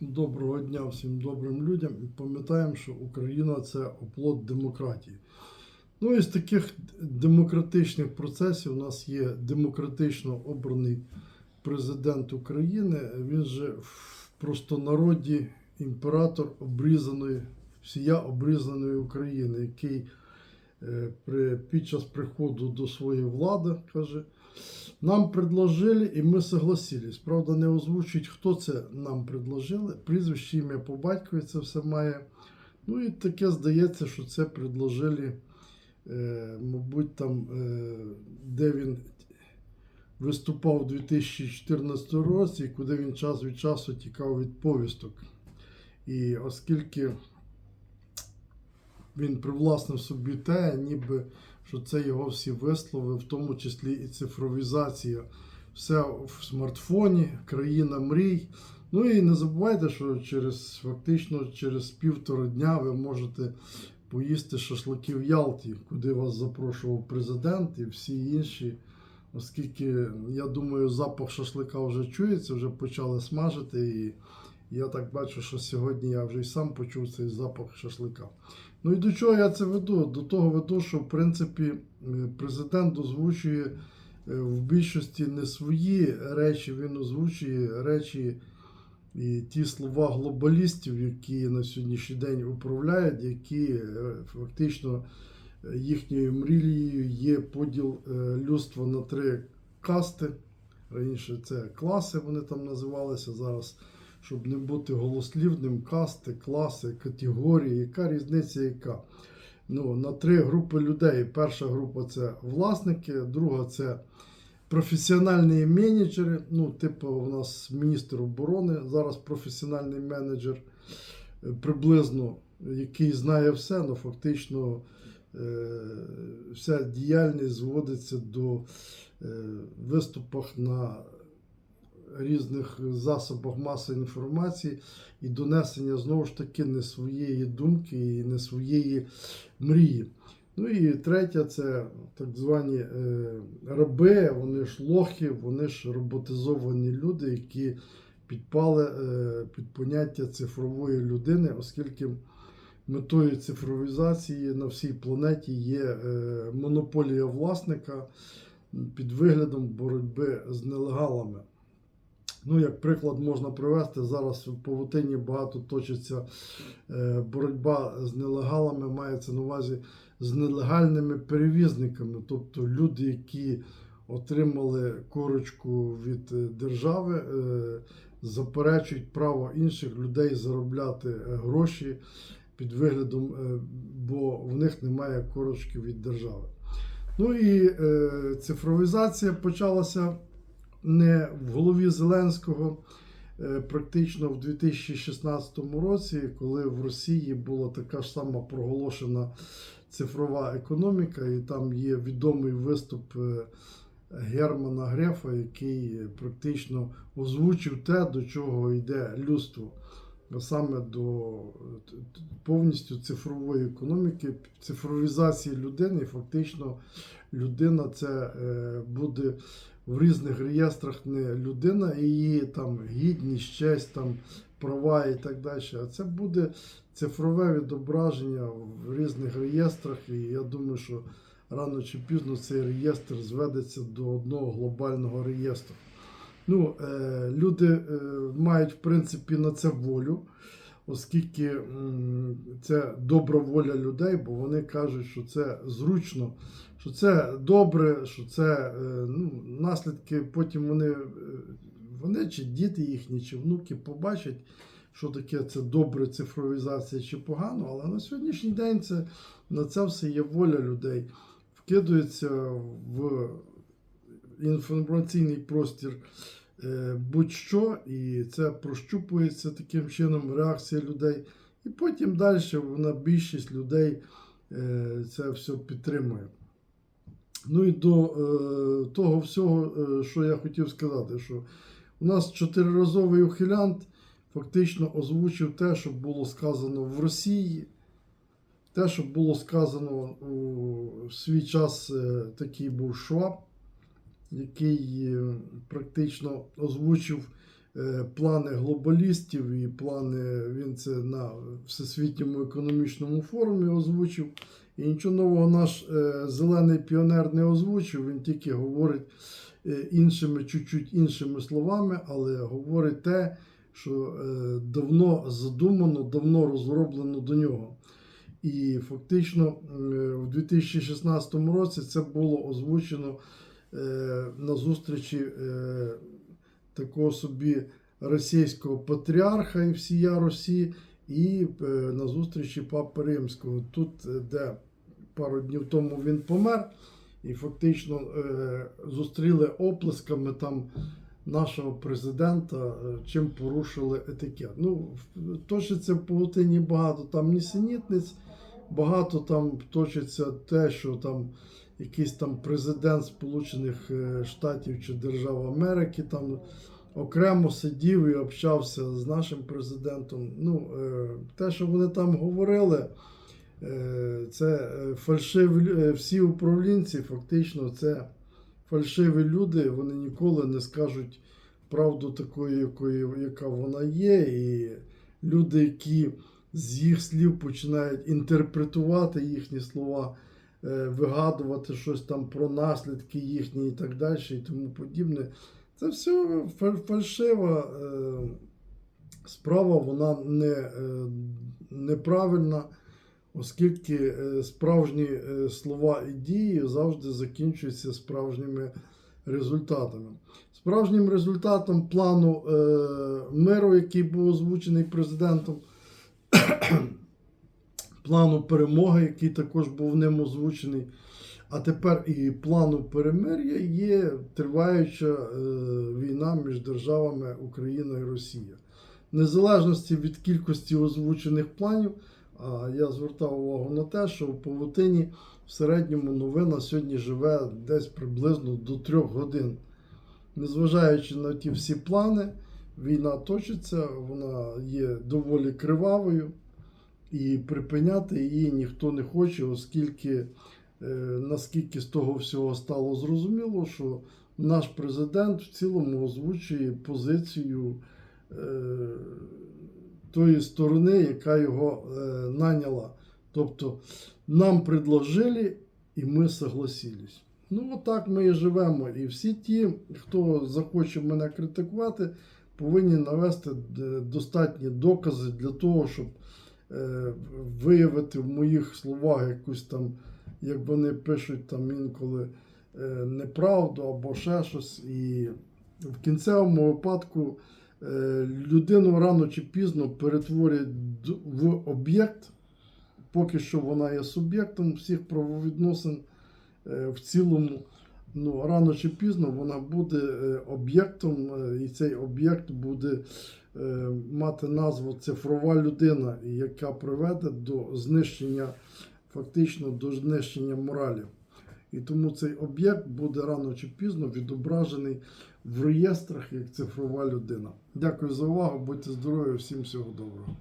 Доброго дня всім добрим людям і пам'ятаємо, що Україна це оплот демократії. Ну і з таких демократичних процесів у нас є демократично обраний президент України. Він же в простонароді імператор обрізаної, всія обрізаної України, який е, під час приходу до своєї влади каже. Нам предложили, і ми согласились. Правда, не озвучують, хто це нам предложили. Прізвище, ім'я по батькові це все має. Ну і таке здається, що це предложили, е, мабуть, там, е, де він виступав у 2014 році, і куди він час від часу тікав від повісток. І оскільки він привласнив собі те, ніби що це його всі вислови, в тому числі і цифровізація. Все в смартфоні, країна мрій. Ну і не забувайте, що через фактично через півтора дня ви можете поїсти шашлики в Ялті, куди вас запрошував президент і всі інші. Оскільки, я думаю, запах шашлика вже чується, вже почали смажити. І я так бачу, що сьогодні я вже й сам почув цей запах шашлика. Ну і до чого я це веду? До того веду, що в принципі е, президент озвучує е, в більшості не свої речі, він озвучує речі і ті слова глобалістів, які на сьогоднішній день управляють, які е, фактично їхньою мрією є поділ людства на три касти. Раніше це класи, вони там називалися зараз щоб не бути голослівним, касти, класи, категорії, яка різниця яка? Ну, На три групи людей. Перша група це власники, друга це професіональні менеджери. Ну, типу, у нас міністр оборони, зараз професіональний менеджер, е, приблизно, який знає все, але фактично е, вся діяльність зводиться до е, виступах на різних засобах масової інформації і донесення знову ж таки не своєї думки і не своєї мрії. Ну і третє, це так звані е, раби, вони ж лохи, вони ж роботизовані люди, які підпали е, під поняття цифрової людини, оскільки метою цифровізації на всій планеті є е, монополія власника під виглядом боротьби з нелегалами. Ну, як приклад можна привести, зараз в Павутині багато точиться е, боротьба з нелегалами, мається на увазі з нелегальними перевізниками, тобто люди, які отримали корочку від е, держави, е, заперечують право інших людей заробляти гроші під виглядом, бо в них немає корочки від держави. Ну і цифровізація почалася не в голові Зеленського е, практично в 2016 році, коли в Росії була така ж сама проголошена цифрова економіка, і там є відомий виступ е, Германа Грефа, який практично озвучив те, до чого йде людство. Саме до е, повністю цифрової економіки, цифровізації людини, фактично людина це е, буде в різних реєстрах не людина, її там гідність, честь, там права і так далі. А це буде цифрове відображення в різних реєстрах. І я думаю, що рано чи пізно цей реєстр зведеться до одного глобального реєстру. Ну, е, люди е, мають в принципі на це волю, оскільки це добра воля людей, бо вони кажуть, що це зручно, що це добре, що це е, ну, наслідки потім вони, е, вони чи діти їхні, чи внуки побачать, що таке це добре цифровізація чи погано, але на сьогоднішній день це, на це все є воля людей. Вкидується в інформаційний простір будь-що, і це прощупується таким чином реакція людей. І потім далі вона більшість людей е, це все підтримує. Ну і до е, того всього, е, що я хотів сказати, що у нас чотириразовий ухилянт фактично озвучив те, що було сказано в Росії. Те, що було сказано у свій час, е, такий був Шваб, який е, практично озвучив е, плани глобалістів і плани він це на Всесвітньому економічному форумі озвучив. І нічого нового наш е, зелений піонер не озвучив, він тільки говорить іншими, чуть-чуть іншими словами, але говорить те, що давно задумано, давно розроблено до нього. І фактично в 2016 році це було озвучено на зустрічі е, такого собі російського патріарха і всія Росії, і е, на зустрічі Папи Римського. Тут, е, де пару днів тому він помер, і фактично е, зустріли оплесками там нашого президента, е, чим порушили етикет. Ну, точиться в павутині багато там нісенітниць, багато там точиться те, що там якийсь там президент Сполучених е, Штатів чи Держав Америки там окремо сидів і общався з нашим президентом. Ну, е, те, що вони там говорили, е, це фальшиві всі управлінці, фактично, це фальшиві люди, вони ніколи не скажуть правду такою, якою, яка вона є. І люди, які з їх слів починають інтерпретувати їхні слова, вигадувати щось там про наслідки їхні і так далі, і тому подібне. Це все фальшива е, справа, вона не, е, неправильна, оскільки е, справжні е, слова і дії завжди закінчуються справжніми результатами. Справжнім результатом плану е, миру, який був озвучений президентом, плану перемоги, який також був ним озвучений, а тепер і плану перемир'я є триваюча е, війна між державами Україна і Росія. Незалежності від кількості озвучених планів, а я звертав увагу на те, що в Павутині в середньому новина сьогодні живе десь приблизно до трьох годин. Незважаючи на ті всі плани, війна точиться, вона є доволі кривавою, і припиняти її ніхто не хоче, оскільки е, наскільки з того всього стало зрозуміло, що наш президент в цілому озвучує позицію е, тої сторони, яка його е, наняла. Тобто нам предложили, і ми согласились. Ну, отак ми і живемо. І всі ті, хто захоче мене критикувати, повинні навести достатні докази для того, щоб виявити в моїх словах якусь там, як вони пишуть там інколи е, неправду або ще щось. І в кінцевому випадку е, людину рано чи пізно перетворять д- в об'єкт. Поки що вона є суб'єктом всіх правовідносин е, в цілому. Ну, рано чи пізно вона буде е, об'єктом, е, і цей об'єкт буде е, мати назву цифрова людина, яка приведе до знищення, фактично до знищення моралі. І тому цей об'єкт буде рано чи пізно відображений в реєстрах як цифрова людина. Дякую за увагу, будьте здорові, всім всього доброго.